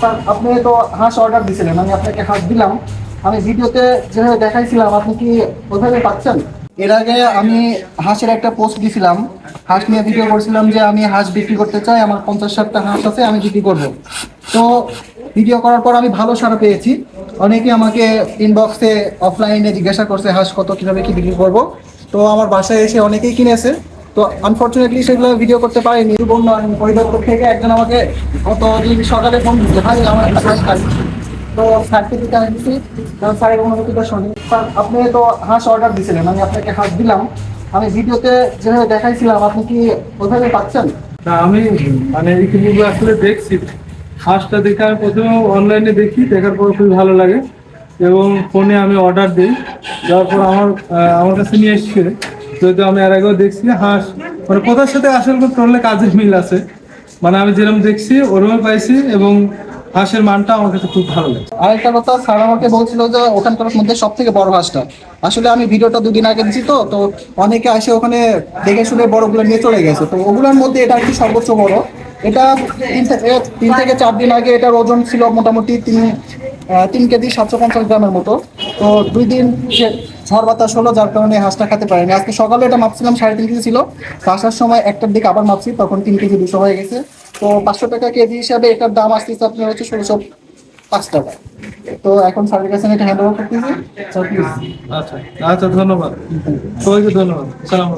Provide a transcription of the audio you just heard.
Sir, আপনি তো হাঁস অর্ডার দিয়েছিলেন আমি আপনাকে হাঁস দিলাম। আমি ভিডিওতে যেভাবে দেখাইছিলাম, আপনি কি ওইভাবে পাচ্ছেন? এর আগে আমি হাঁসের একটা পোস্ট দিছিলাম। হাঁস নিয়ে ভিডিও করছিলাম যে আমি হাঁস বিক্রি করতে চাই, আমার পঞ্চাশ ষাটটা হাঁস আছে, আমি বিক্রি করব। তো ভিডিও করার পর আমি ভালো সাড়া পেয়েছি। অনেকে আমাকে ইনবক্সে অফলাইনে জিজ্ঞাসা করছে, হাঁস কত কীভাবে কি বিক্রি করব? তো আমার বাসায় এসে অনেকেই কিনেছে। তো আনফর্চুনেটলি সেগুলো ভিডিও করতে পারিনি। বন্য পরিদপ্তর থেকে একজন আমাকে গত দিন সকালে ফোন দিচ্ছে ভাই, আমার তো সার্টিফিকেট আমি দিচ্ছি স্যারের অনুমতিটা শুনি আপনি তো হাঁস অর্ডার দিয়েছিলেন আমি আপনাকে হাঁস দিলাম। আমি ভিডিওতে যেভাবে দেখাইছিলাম, আপনি কি ওইভাবে পাচ্ছেন? না, আমি মানে ইউটিউবে আসলে দেখছি। হাঁসটা দেখে আমি প্রথমে অনলাইনে দেখি, দেখার পর খুবই ভালো লাগে। এবং ফোনে আমি অর্ডার দিই। যাওয়ার পর আমার আমার কাছে নিয়ে এসছে। যেহেতু আমি এর আগেও দেখছি হাঁস। মানে কোথার সাথে আসল করতে হলে কাজের মিল আছে। মানে আমি যেরকম দেখছি, ওরকমই পাইছি এবং হাঁসের মানটা আমার কাছে খুব ভালো লাগে আরেকটা কথা, স্যার আমাকে বলছিল যে ওখানকার মধ্যে সব থেকে বড় হাঁসটা। আসলে আমি ভিডিওটা দুদিন আগে দিচ্ছি তো তো অনেকে আসে ওখানে দেখে শুনে বড়গুলো নিয়ে চলে গেছে। তো ওগুলোর মধ্যে এটা কি সর্বোচ্চ বড়। এটা তিন থেকে চার দিন আগে এটার ওজন ছিল মোটামুটি তিন তিন কেজি সাতশো পঞ্চাশ গ্রামের মতো। তো দুই দিন ঝড় বাতাস হলো, যার কারণে হাঁসটা খেতে পারেনি। আজকে সকালে এটা মাপছিলাম সাড়ে তিন কেজি ছিল। আসার সময় একটার দিকে আবার মাপছি, তখন তিন কেজি দুশো হয়ে গেছে। তো পাঁচশো টাকা কেজি হিসাবে এটার দাম আসতেছে আপনার হচ্ছে ষোলোশো পাঁচ টাকা। তো এখন স্যারের কাছে এটা হ্যান্ড ওভার করতেছি। আচ্ছা আচ্ছা ধন্যবাদ। ধন্যবাদ। সালাম